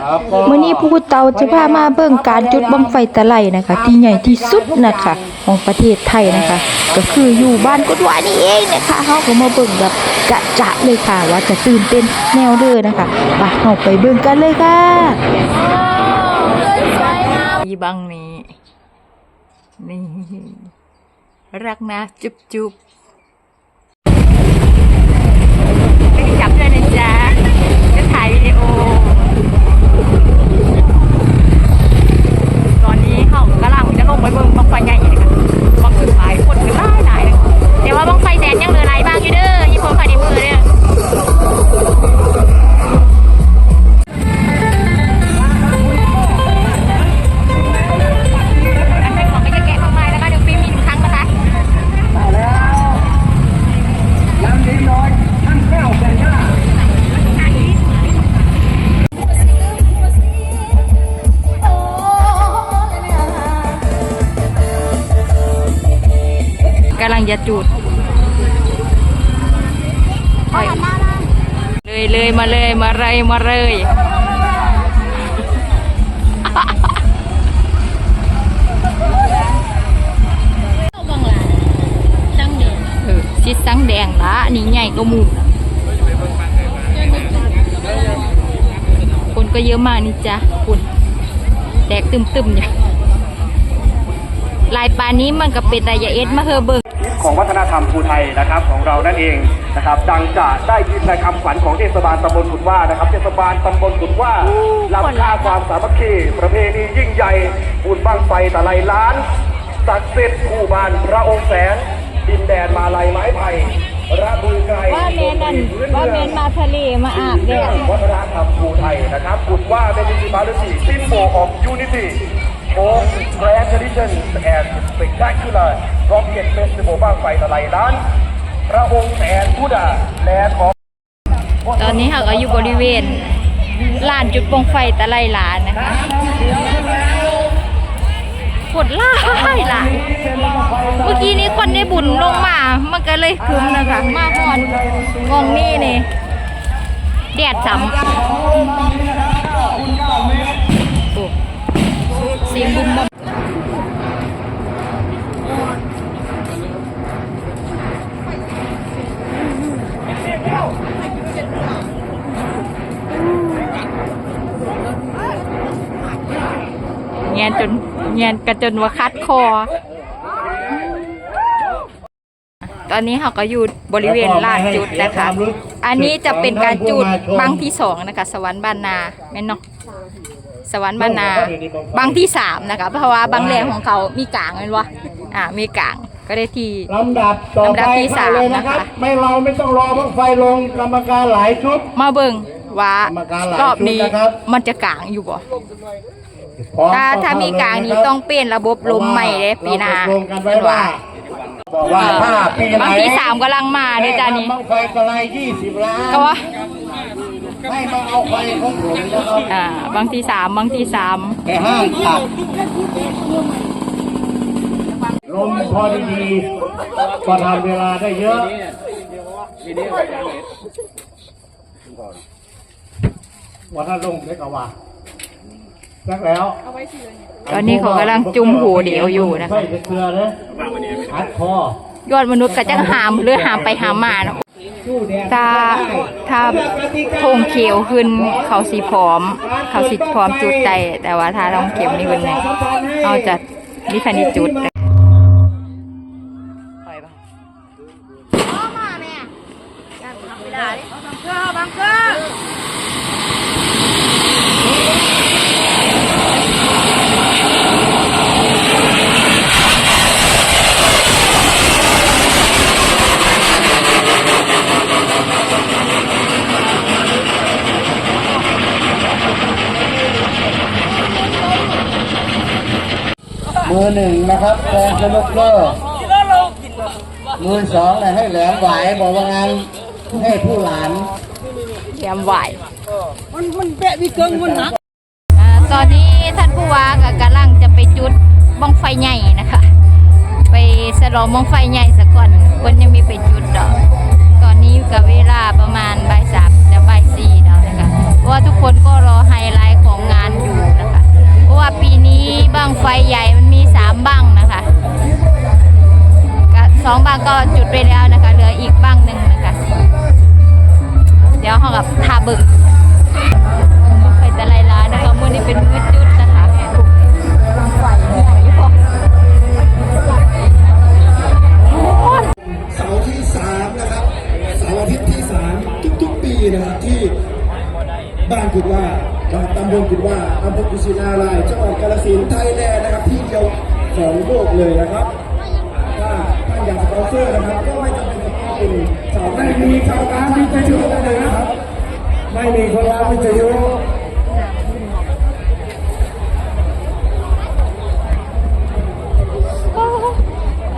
ครับก็มื้อนี้ผู้เตาจะพามาเบิ่งการจุดบังไฟตะไลนะคะ ที่ใหญ่ที่สุดนะคะของประเทศไทยนะคะ ก็คืออยู่บ้านกดหวายนี่เองนะคะเฮาก็มาเบิ่งแบบจะจะๆเลยค่ะ ว่าจะตื่นเต้นแนวเด้อนะคะไปเฮาไปเบิ่งกันเลยค่ะอีบังนี้นี่รักนะจุบจุบไม่ได้จับด้วยนะจ๊ะจะถ่ายวิดีโอ กำลังจะจุดไปเลยเลยมาเลยมาเลยมาเลยเออชิดสังแดงละนี่ใหญ่ก็มูคนก็เยอะมากนี่จ้ะคุณแตกตึมๆเนี่ยลายปานนี้มันก็เป็นระยะเอ็ดมาเฮอเบิง ของวัฒนธรรมภูไทยนะครับของเรานั่นเองนะครับดังจะได้ยินในคำขวัญของเทศบาลตำบลขุนว่านะครับเทศบาลตำบลขุนว่าล้ำค่าความสามัคคีประเพณียิ่งใหญ่บุญบั้งไฟตะไลล้านศักดิ์สิทธิ์คู่บ้านพระองค์แสนดินแดนมาลายไม้ไผ่ระบือไกลว่าเมนนั่นว่าเมนมาทะเลมาอาบแดดวัฒนธรรมภูไทยนะครับขุนว่าเป็นดิจิมาลสีซิมโบออฟยูนิตี้ โอ้แกรนด์ทดิชั่นแอนด์สเปกแทคูลาร์ร็อกเก็ตเฟสติวัลบ้างไฟตะไลล้าน พระองค์แสนพุทธาแลนของตอนนี้เราก็อยู่บริเวณลานจุดบงไฟตะไลหลานนะคะกดล่าหลายเมื่อกี้นี้คนได้บุญลงมา มันก็เลยคึ้มนะคะ มาหอนมองนี่นี่แดดสำ สียงบุ้มบอมเงียนจนเงียนกระจนว่าคัดคอ ตอนนี้เราก็อยู่บริเวณลานจุดนะคะ อันนี้จะเป็นการจุดบางที่สองนะคะ สวรรค์บ้านนาแม่นเนาะ สวรรค์บ้านนาบางที่สามนะคะเพราะว่าบางแหล่งของเขามีกลางแม่นวะอ่ามีกลางก็ได้ที่ลำดับต่อลำดัไปบที่สามเลยนะครับนะคะไม่เราไม่ต้องรอพักไฟลงกรรมการหลายชุด มาเบิ่งว่ากรรมการหลายรอบนี้ชุดนะครับมันจะกลางอยู่บ่พร้อมถ้าต้องถ้ามีกลางนี้ต้องเปลี่ยนระบบลมใหม่เลยปีหน้าเรตกลงกันไว้ว่าบอกว่าถ้าปีไหนบางที่สามกำลังมาเด้อจ้านี่บังไฟกระไรยี่สิบล้านก็ว่า ให้มาเอาไฟของผมนะครับอ่าบางที่สามบางที่สามแต่ห้ามตัดลมพอดีๆก็ทำเวลาได้เยอะวันนั้นลงเล็กเอาว่าสักแล้วตอนนี้เขากำลังจุ่มหูเดียวอยู่นะคะใส่เกลือเลยอัดคอยอดมนุษย์ก็จะหามหรือหามไปหามมาเนาะ สู้แดดถ้าถ้าโพงเขียวขึ้นเขาสีพร้อม เขาสีพร้อมจุดใจแต่ว่าถ้าทองเขียวนี่เป็นไงเอาจะมีคันนี้จุด อหนึ่งนะครับแกงสนุกเกอร์มือสองเนี่ยให้แหลมไหวบอกว่างานให้ผู้หลานเตรียมไหวมันมันแปะวิเกิงมันหนักตอนนี้ท่านผู้ว่าก็กำลังจะไปจุดบ้องไฟใหญ่นะคะ ไปสลองบ้องไฟใหญ่สักก่อนคนยังมีไปจุดดอกตอนนี้กับเวลาประมาณบ่ายสามจะบ่ายสี่แล้วนะคะเพราะว่าทุกคนก็รอไฮไลท์ของะว่าปีนี้บั้งไฟใหญ่มันมีสามบั้งนะคะสองบั้งก็จุดไปแล้วนะคะเหลืออีกบั้งหนึ่งนะคะ เดี๋ยวห้อกับทาบึงไฟแต่ไรล้านะคะมื่อนี้เป็นมืดจุดนะคะเสาที่สามนะครับเสาที่ที่สามทุกๆปีนะคะที่บ้านกุดว่าตำบลกุดว่าอำเภอกุชินาราย เลยนะครับถ้าท่านอยากสปอนเซอร์นะครับก็ไม่จำเป็นจะต้องเป็นสาวไม่มีชาวร้านวิทยุเลยนะครับ ไม่มีคนร้านวิทยุ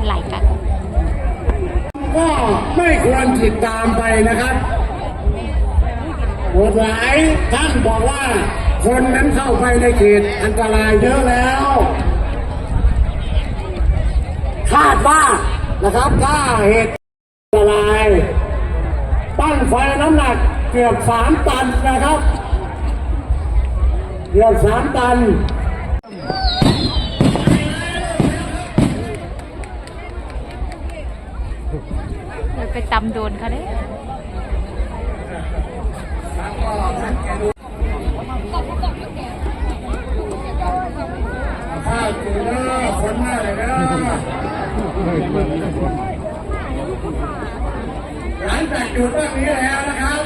ไหลกันก็ไม่ควรติดตามไปนะครับกฎหลายท่านบอกว่า คนนั้นเข้าไปในเขตอันตรายเยอะแล้ว คาดว่านะครับถ้าเหตุอันตรายตั้งไฟน้ำหนักเกือบสามตันนะครับเกือบสามตันเดี๋ยวไปตำโดนเขาได้ข้าวกินเด้อคนมากเลยเด้อ หลังจากจุดเรื่องนี้แล้วนะครับ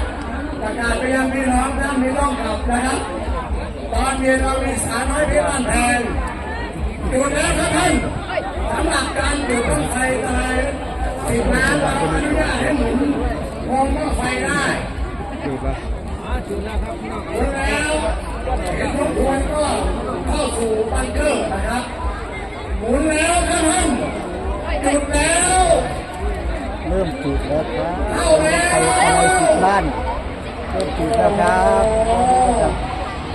ประกาศไปยังพี่น้องท่านพี่น้องกลับนะครับ ตอนเย็นเรามีสาวน้อยที่บ้านแพงจุดแล้วครับท่านสำหรับการจุดต้องไฟตายสิบล้านเราอนุญาตให้หมุนวงต้องไฟได้จุดแล้วเห็นทุกคนก็เข้าสู่บังเกอร์นะครับหมุนแล้วครับท่าน จุดแล้ว เริ่มจุดแล้วครับเข้าแล้วอะไรสิบล้าน เริ่มจุดแล้วครับ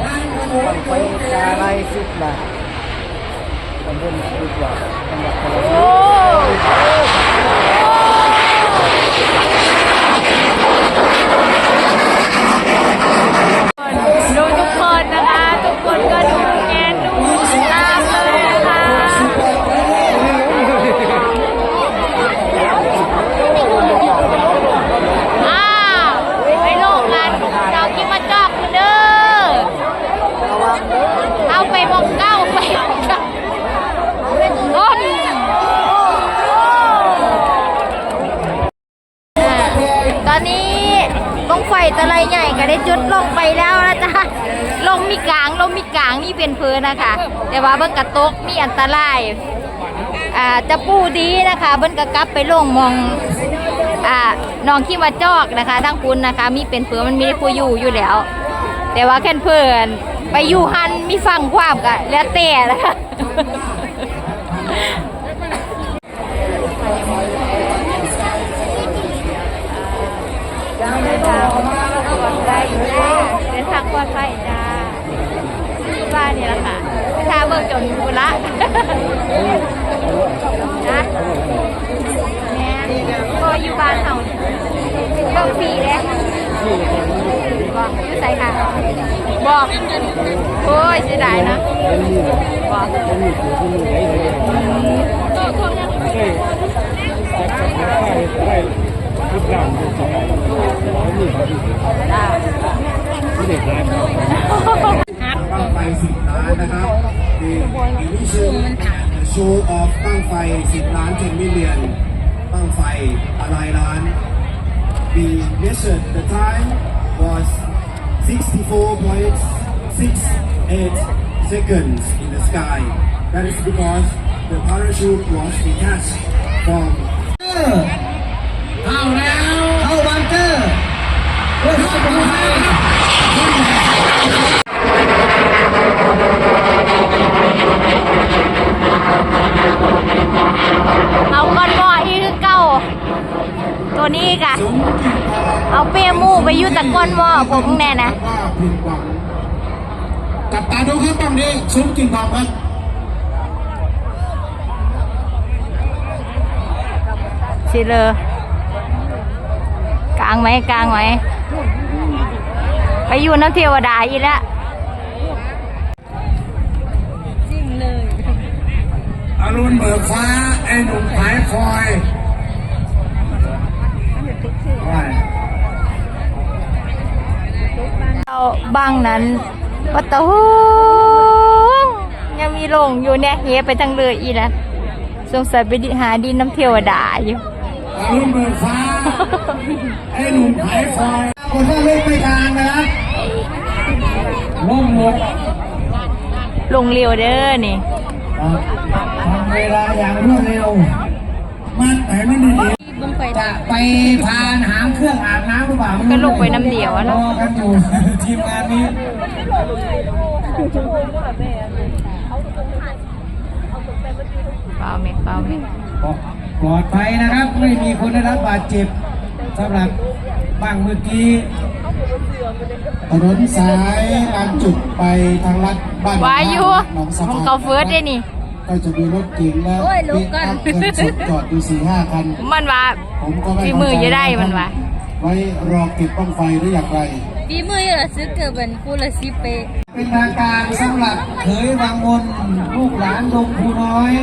บ้านขโมยไปอะไรสิบล้านตำบลกุดว่าจังหวัดกาฬสินธุ์ ก็ได้จุดลงไปแล้วนะจ๊ะลงมีกลางลงมีกลางนี่เป็นเพลินนะคะ แต่ว่าเบิ้งกระตกมีอันตรายอ่าจะปูดีนะคะ เบิ้งกระกลับไปลงมองอ่าน้องขี้มาจอกนะคะทั้งคุณนะคะ มีเป็นเพลินมันมีผู้อยู่อยู่แล้ว แต่ว่าแค่นเพลินไปอยู่หันมีฟังความกันแล้วแต่นะคะ เดินทางปลอดภัยจ้าเดินทางปล อดภัยจ้าที่บ้านนี่แหละค่ะถ้าเบิกจนกูละนะแม่ก็อยู่บ้านเฮาเบิกฟรีเด้บอกอยู่ใส่ค่ะ บอก โอ้ยเสียดายนะบอก จ้า ตั้งไฟสิบล้านนะครับ The initial show of ตั้งไฟสิบล้าน10 million ตั้งไฟอะไรล้าน We measured the time was 64.68 seconds in the sky. That is because the parachute was detached from เข้าแล้วเข้าบังเกอร์เพื่อความปลอดภัย เอาก้อนหม้ออีกคือเก่าตัวนี้กะเอาเปียหมูไปอยู่ตะก้อนหม้อผมแน่นะก็ผิดหวังจับตาดูครับฝั่งนี้ซุ้มกิ่งทองครับสิเลยกลางไหมกลางไหม ไปอยู่น้ำเทวดาอีกแล้วอรุณเบิกฟ้า ไอ้หนุ่มขายคอยว่าเราบางนั้นวัดตะหูยังมีลงอยู่เนี่ยเฮไปทางเลยอีแล้วสงสัยไปดิหาดินน้ำเทวดาอยู่อรุณเบิกฟ้า ไอ้หนุ่มขายคอย คนถ้าเล่นไม่ทางนะครับร่มหมดลงเร็วเด้อนี่ทำเวลาอย่างรวดเร็ว มันแต่มันดีๆจะไปพานหางเครื่องอาบน้ำหรือเปล่าก็ลงไปน้ำเดียวอะรเนาะอกันอยู่ทีมงานนี้เปล่าไหมเปล่าไหมปลอดภัยนะครับ ไม่มีคนได้รับบาดเจ็บสำหรับ บ้างเมื่อกี้ถนนสายบางจุดไปทางลัดบ้านวาอยู่หนองสะขพาองนเขาเฟิร์สได้นี่ก็จะมีรถเก๋งและปิกอัพเงินสดจอดอยู่สี่ห้าคัน มันว่าผมก็ไม่ฝีมือจะได้มันวะไว้รอเก็บบ้างไฟหรืออย่างไรฝีมืออยู่ละซื้อเกือบเป็นกูละสิเปะเป็นทางการสำหรับเขยวังวนลูกหลานดงภูน้อย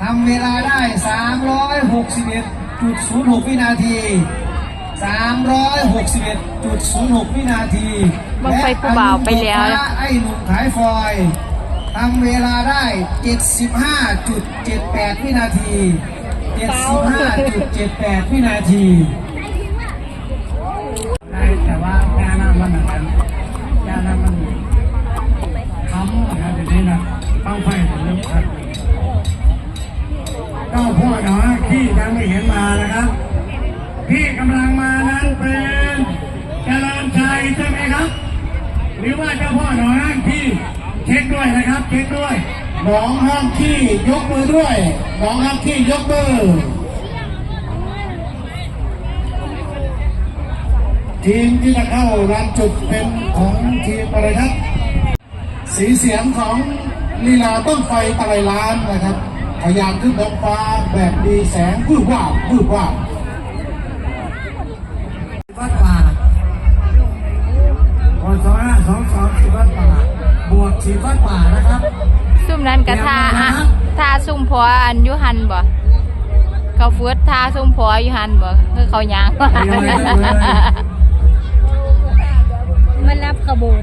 ทำเวลาได้ 361.06 วินาที 361.06 วินาทีบังไฟผู้บ่าวไปแล้วและไอ้หนุ่มขายฟอยล์ทำเวลาได้ 75.78 วินาที 75.78 วินาที น้องห้างที่ยกมือด้วยหนองห้างที่ยกมือ ทีมที่จะเข้ารับจุดเป็นของทีมอะไรครับ สีเสียงของลีลาต้นไฟตะไลล้านนะครับ พยายามขึ้นบนฟ้าแบบมีแสงวืบวาบวืบวาบวัดป่าพศห้าสองสองสิบวัดป่า บวกสิบวัดป่านะครับ ซุ่มนั้นกะทาอะทาซุ่มพออันอยุหันบ่เขาเฟิร์สทาซุ่มพออยุหันบ่คือเขายางมันรับขบวน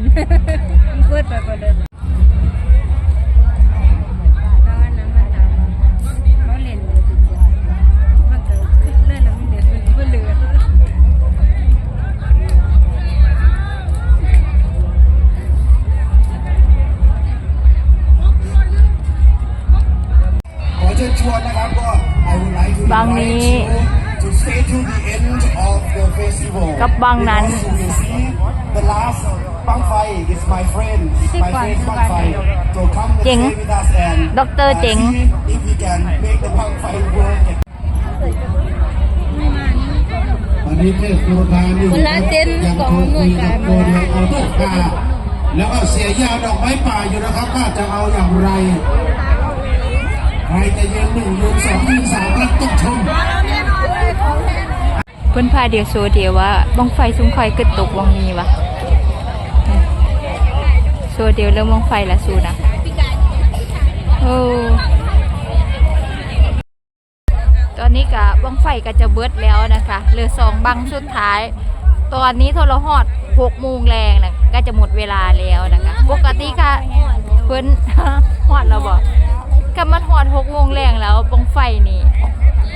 พูดไปประเดิม บบางนั้น Because you will see the last บังไฟ is my friend is my friend บังไฟ so come and เจ๋ง stay with us and ดอกเตอร์เจ๋ง see if we can make the บังไฟ work วันนี้เทพโครงการอยู่เวลาเต้นยังกองโทรหน่คุวยยกากับรโมเดลเอาต้นกาแล้วก็เสียยาดอกไม้ป่าอยู่นะครับว่าจะเอาอย่างไร ใครจะยืนหนึ่งยืนสองยืนสามก็ต้องชม เพิ่นพาเดียวโซเดียวว่าบองไฟซุ้มคอยเกิดตกวังนี้วะโซเดียวเริ่มบองไฟละสูนะโอ้ตอนนี้กะบ้องไฟก็จะเบิดแล้วนะคะเหลือสองบังสุดท้าย ตอนนี้โทรหอดหกโมงแรงนะก็จะหมดเวลาแล้วนะคะปกติค่ะเพิ่นหอดแล้วบอกก็มันหอดหกโมงแรงแล้วบองไฟนี่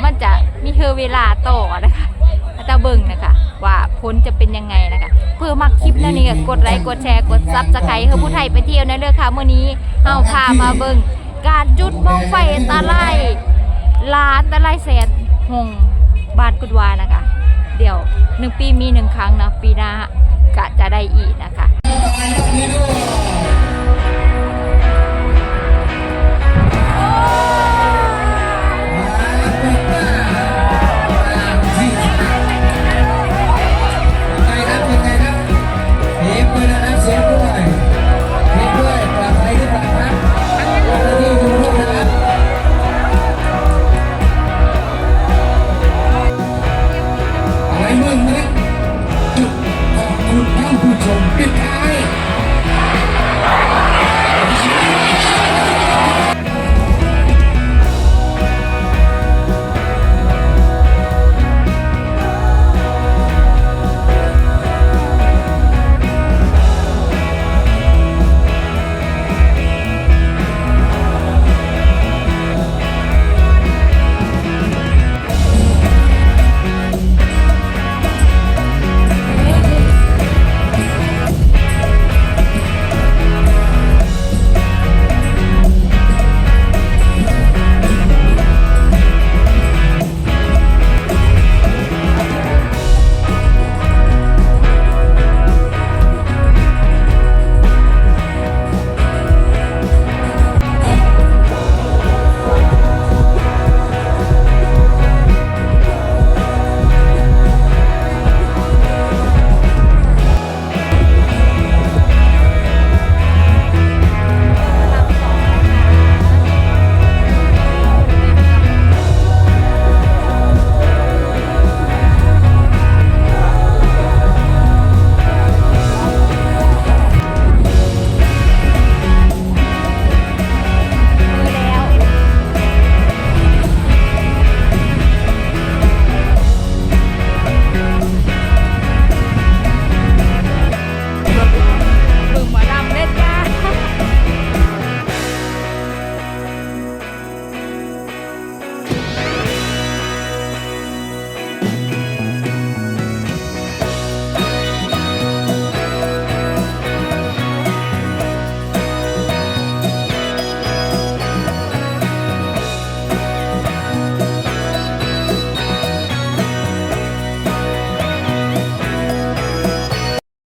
มันจะมีเธอเวลาต่อนะคะ ตาเบิ่งนะคะ ว่าพ้นจะเป็นยังไงนะคะ เพื่อมักคลิปแล้วนี่ก็กดไลค์กดแชร์กดซับสไครต์เพื่อผู้ไทยไปเที่ยวในเรือค่ะเมื่อนี้เอาพามาเบิ่งการจุดบ้องไฟตาไล่ล้านตาไล่แสนหงบาทกุดวานะคะ เดี๋ยวหนึ่งปีมีหนึ่งครั้งนะปีหน้าก็จะได้อีกนะคะนี่ด้วย